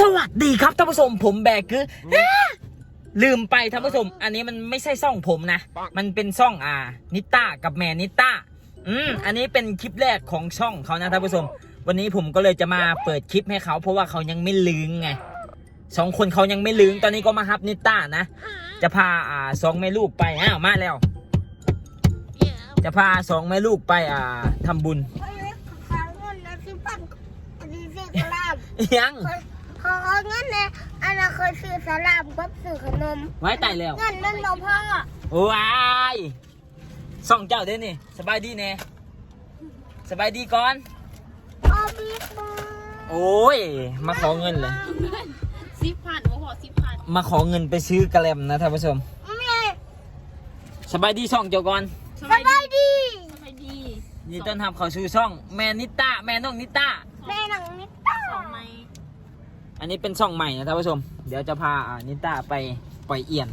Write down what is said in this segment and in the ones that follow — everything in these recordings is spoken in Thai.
สวัสดีครับท่านผู้ชมผมแบกคืออ่าลืมไปท่านผู้ชม อันนี้มันไม่ใช่ซ่องผมนะ มันเป็นซ่องอ่า นิต้ากับแม่นิต้าอืมอันนี้เป็นคลิปแรกของช่องเขานะท่านผู้ชม วันนี้ผมก็เลยจะมาเปิดคลิปให้เขา เพราะว่าเขายังไม่ลืงไงสองคนเขายังไม่ลืงตอนนี้ก็มาฮับนิต้านะจะพาอ่าสองแม่ลูกไปอ้าวมาแล้ว จะพาสองแม่ลูกไปอ่าทำบุญขอเงิ นนะที่ปั้นดีเซ็กลามยังขอเงินนะอันนั้นเคยซื้อสลามกับซื้อขนมไว้ตายแล้วเงินนั่นเราพ่อว้ายส่องเจ้าเด้นี่สบายดีแน่สบายดีก่อนเอาบิ๊กมาโอ้ยมาขอเงินเลยสิบพันโอ้โหสิบพันมาขอเงินไปซื้อกระแลมนะท่านผู้ชมแม่สบายดีช่องเจ้าก่อนสบายดีสบายดียินดีต้อนรับเข้าสู่ช่องแม่นิต้าแม่น้องนิต้าแม่หนังนิต้าสองไม้ อันนี้เป็นช่องใหม่นะท่านผู้ชม เดี๋ยวจะพาอ่านิต้าไปปล่อยเอี่ยน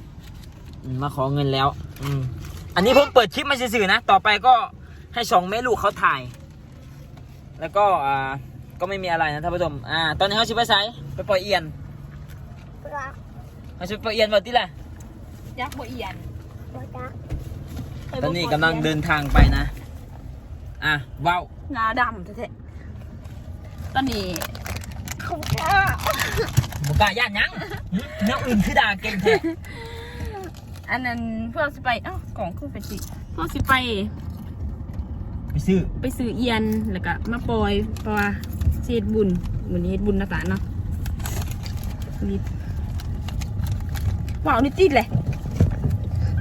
อืมมาขอเงินแล้ว อืมอันนี้ผมเปิดคลิปมาสื่อๆนะ ต่อไปก็ให้สองแม่ลูกเขาถ่าย แล้วก็อ่าก็ไม่มีอะไรนะท่านผู้ชม อ่า ตอนนี้เขาชิไปไซไปปล่อยเอี่ยนรักเขาชิไปปล่อยเอี่ยนวันที่แหละยักษ์บัวเอียนรักตอนนี้กำลังเดินทางไปนะ อะว้าวหน้าดำแท้ๆตอนนี้ เขาจ้าบุกล้าย่านหยังหึแนวอื่นคือด่าเก่งแท้อันนั้นเพื่อสิไปเอ้ากล่องคือไปสิเพื่อสิไป ไปซื้อไปซื้อเอียนแล้วก็มาปล่อยเพราะว่าสิเฮ็ดบุญเหมือนเฮ็ดบุญนะตาเนาะนี่ว้าวนี่ติดเลย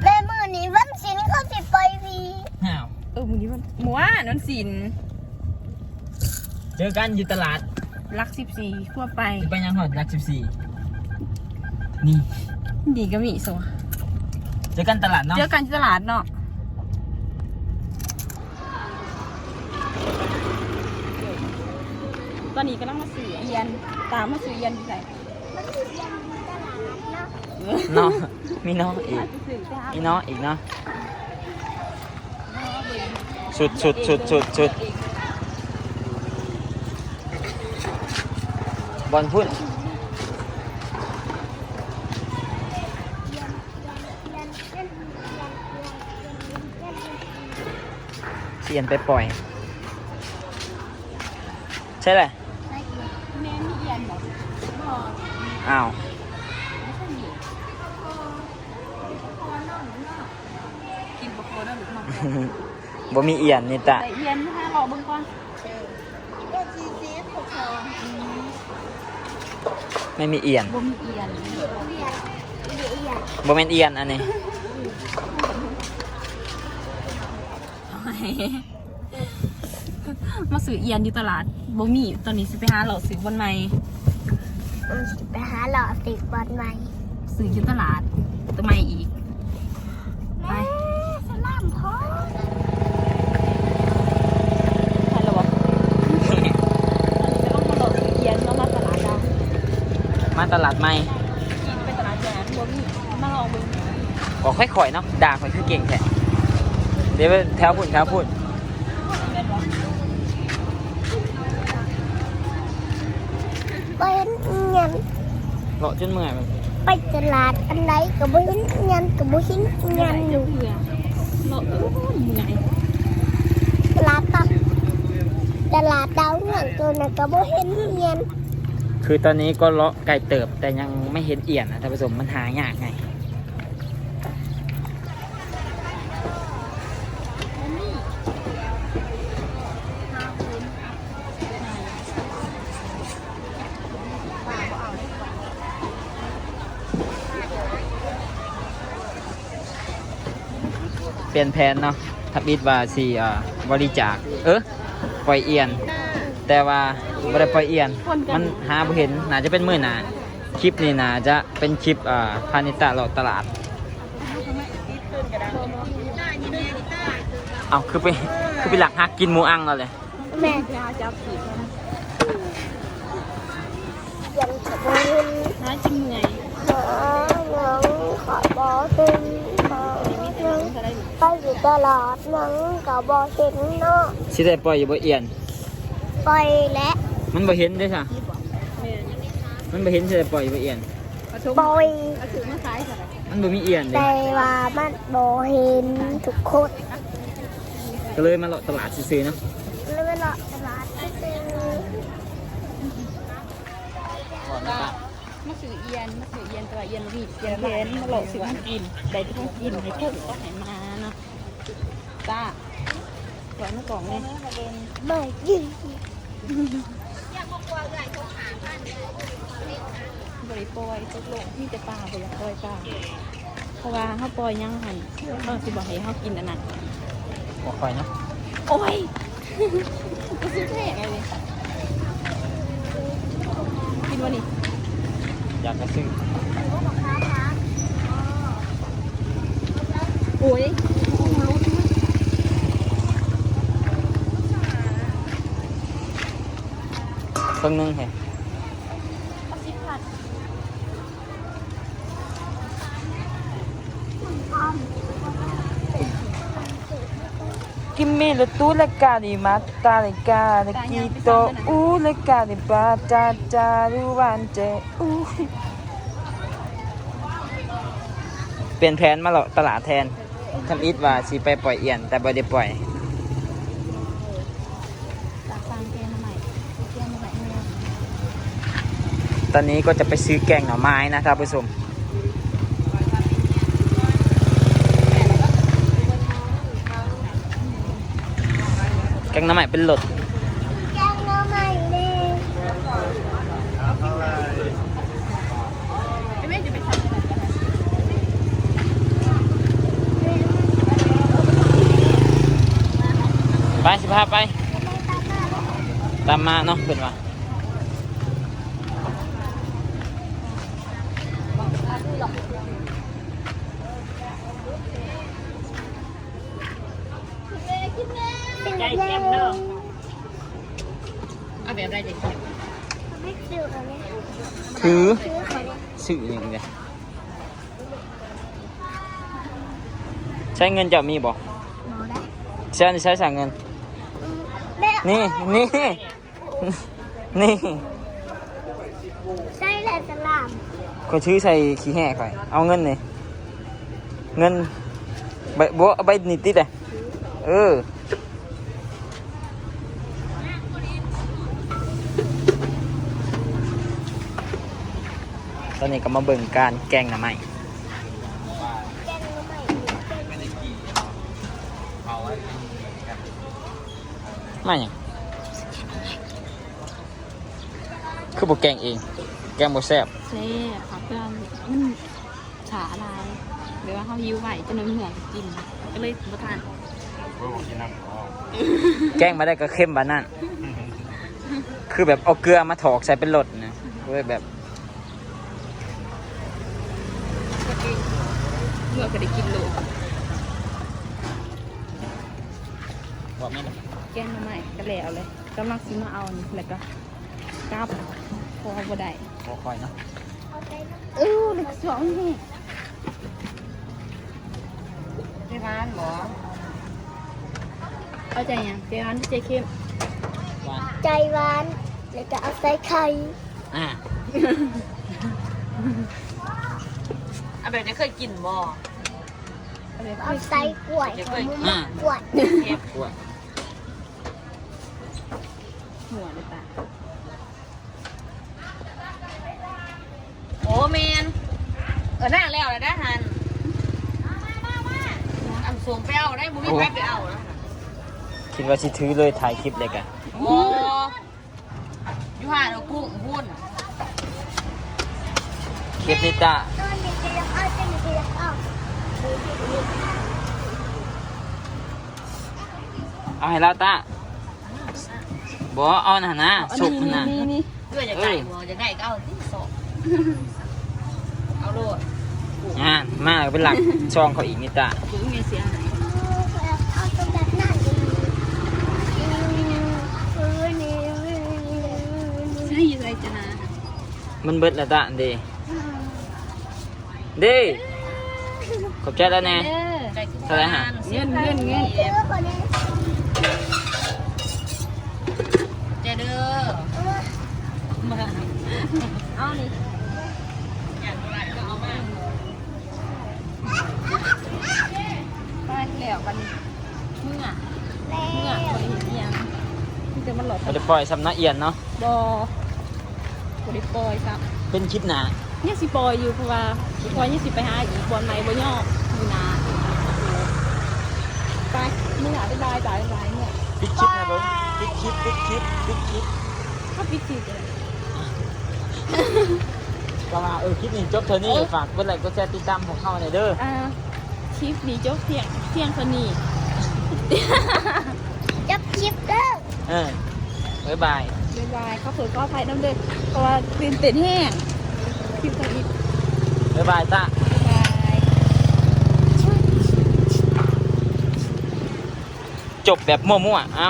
แม่มือนี้วันศิลเขาสิไปพีห้าวเออมื้อนี้มันหมัวานนสิน เจอกันอยู่ตลาด รักสิบสี่ทั่วไปจะไปยังหอดรักสิบสี่นี่ดีก็มีสวะเจอกันตลาดเนาะเจอกันที่ตลาดเนาะตอนนี้กำลังมาซื้อเอียนตามมาซื้อเอียนที่ไหนมันอยู่ยังมีตลาดเนาะเนาะมีน้องอีกซื้อจ้ามีน้องอีกเนาะสุดสุดสุดสุดสุด บอลพุ่นเขียนไปปล่อย ใช่เลยแม่มีเอียนบอกบอกอ้าวไม่ใช่หนีกินบะโคได้หรือเปล่าบ่มีเอียนนี่ตะแต่เอียนห้ารอเบิ่งก่อน ก็ซีซีของเขา ไม่มีเอียนบ่มีเอียนเรียนเรียนเรียนบ่แม่นเอียนอันนี้มาซื้อเอียนอยู่ตลาดบ่มีตอนนี้สิไปหาเหล่าซื้อบนไม้มันสิไปหาหล่อสิบวันใหม่ซื้ออยู่ตลาดตัวใหม่อีก ไป แม่สลามพ่อ ใช่แล้ววะตอนนี้จะต้องมาเหล่าซื้อเอียนแล้วมาตลาดดาว มา ตลาดใหม่กินไปตลาดแจนบ่มีมาลองเบิ่งก็ค่อยๆเนาะด่าค่อยคือเก่งแท้เดี๋ยวไปแถวพุ่นแถวพุ่นแม่นบ่ไปเห็นเงินเลาะจนเมื่อยมันไปตลาดอันไหนก็บ่เห็นเงินก็บ่เห็นเงินอยู่เพื่อเลาะเอ้ยเมื่อยตลาดตับตลาดดาวเงินตัวนั้นก็บ่เห็นเงิน คือตอนนี้ก็เลาะไก่เติบแต่ยังไม่เห็นเอี่ยนนะท่านผู้ชมมันหายากไงเปลี่ยนแผนเนาะทับอิดว่าสี่บริจาค เออปล่อยเอียน แต่ว่า บ่ได้ปล่อยเอียน มันหาบ่เห็นน่าจะเป็นมื้อหน้าคลิปนี้น่าจะเป็นคลิปอ่าพาณิตาเลาะตลาด เอาคือไปคือไปหลักหักกินหมูอังแล้วเลยแม่ยาจับผิดยังก็บ่เห็นน่าจะเหนื่อยหาหนังขอบ่เป็นหาหนังไปอยู่ตลาดหนังก็บ่เห็นเนาะสิได้ปล่อยอยู่บ่เอียนไปและ มันบ่เห็นเด้อค่ะแม่มันไปเห็นเฉยปล่อยไปเอียนเอาชมปอยเอาถือมาขายเท่าไหร่มันบ่มีเอียนเลยแต่ว่ามันบอเห็นทุกคนก็เลยมาเลาะตลาดซื้อๆเนาะเลยเวลาตลาดที่เป็นมาสื่อเอียนมาสื่อเอียนตัวาเอียนวีดเอียนเพนมาหลอกสื่อมันกินได้ที่มันกินให้พุ่งก็ให้มาเนาะจ้าสวยมากล่องเลยไม่ยิง บริปล่อยทุกโลกมีแต่ปลาบริปล่อยปลาเพราะว่าเขาปล่อยยังหันเขาสิบอกให้เขากินอันนั้นบ่ค่อยเนาะโอ้ยก็ซื้อแพงเลยกินวันนี้อยากจะซื้อโอ้ยเพิ่งนึงเฮ้ยกิมมี่ละตูละกาดิมาตาละกาละกีโตอู ละกาดิบาจาจารุวันเจอูเปลี่ยนแผนมาเลาะตลาดแทนทำอิดว่าสิไปปล่อยเอียน แต่บ่ได้ปล่อยตากฟางแกงมาใหม่แกงมาใหม่เมื่อตอนนี้ก็จะไปซื้อแกงหน่อไม้นะท่านผู้ชม แกงน้ำใหม่เป็นหลดแกงน้ำใหม่เลยไปสิพาไป ตามมาเนาะเป็นว่า ใจแจ่มเนอะเอาแบบไรเด็กเนี่ยไม่ซื้อเขาเนี่ยถือซื้อเขาเนี่ยสื่ออย่างเดียใช้เงินจะมีบ่หมอได้ใช้ใช้สั่งเงินแม่นี่นี่ นี่ใช่แหละสลามคนชื่อใส่ขี้แห่ข่อย เอาเงินนี่เงินใบบัวเอาใบนิดติดเลยเออ อนนี้ก็มาเบิ่งการแกงหน่อไม้แกงน้ำใหม่มาอย่างคือบอกแกงเอง แกงบ่แซ่บเซ่ครับเพื่อนมันฉาอะไรเดี๋ยวว่าเขายิ้วไหวจะน้อยห่วงกิน ก็เลยประทานแกงมาได้ก็เข้มบานนั่น คือแบบเอาเกลือมาถอกใส่เป็นรสนะเว้ยแบบ เมื่อก็ได้กินโลบอกไม่ได้แกงมาใหม่ก็แล้วเลยกำลังซื้อมาเอานี่แล้วก็กลับพอบ่ได้บอคอยเนาะเออเหลือสองนี่ที่ร้านหรอเอาใจยังเจ๊ร้านเจ๊เข้มหวานใจหวานแล้วก็เอาใส่ไข่อ่าเอาแบบนี้เคยกินบ่ เอาแบบเอาใส่กล้วยของมึงมากล้วยเก็บกล้วยหัวเลยตาโอ้เมนเออนั่งแล้วเลยนะฮันอันสวมไปเอาได้บุ้มีไปไปเอาแล้วคิดว่าสิถือเลยถ่ายคลิปเลยกันโอ้ยูห่าเรากุ้งพุ่นคลิปนิต้า ตอนนี้จะเอาจะมีจะเอา เอาให้เราต้าบอเอาหน่ะนะสุกมันนะนี่นี่เพื่อจะไก่บ่จะได้ก็เอาที่สองเอาโลดอ่ามาเป็นหลักช่องเขาอีกนิต้ากูมีเสียหายเอาตรงแบบนั้นดีเออนี่ใช่ยังไงจะนะมันเบิดแล้วต้าเดเด้ขอบใจแล้วแน่เออไก่คือเท่าไหร่ฮะเงินเงินเงิน เออคนนี้ เจเด้อมา เอานี่ไปแล้วกันเมื่อ แล้ว เมื่อบริเห็นยังที่จะมันหลอก ไม่ได้ ปล่อยสำนักเอียนเนาะบริปล่อยครับเป็นคลิปหนาเนี่ยสิปล่อยอยู่เพราะว่าปล่อยเนี่ยสิไปหาอีกบอลไหนบอลย่ออยู่นาไปเมื่อบ๊ายบายบายบายเนี่ยปิดคลิปนะเบิ้งปิดคลิปปิดคลิปปิดคลิปถ้าปิดสิเลยก็มาเออคลิปนี้จบเท่านี้ฝากกดไลค์กดแชร์ติดตามของเขาหน่อยเด้ออ่าคลิปนี้จบเพียงเพียงเท่านี้จับคลิปเด้อเออ บ๊ายบายบ๊ายบายเขาเผยก็อภัยน้ำเด้อเพราะว่าตื่นเต้นแห้งคลิปเท่านี้บ๊ายบายตาบ๊ายบายจบแบบมั่วๆ เอ้า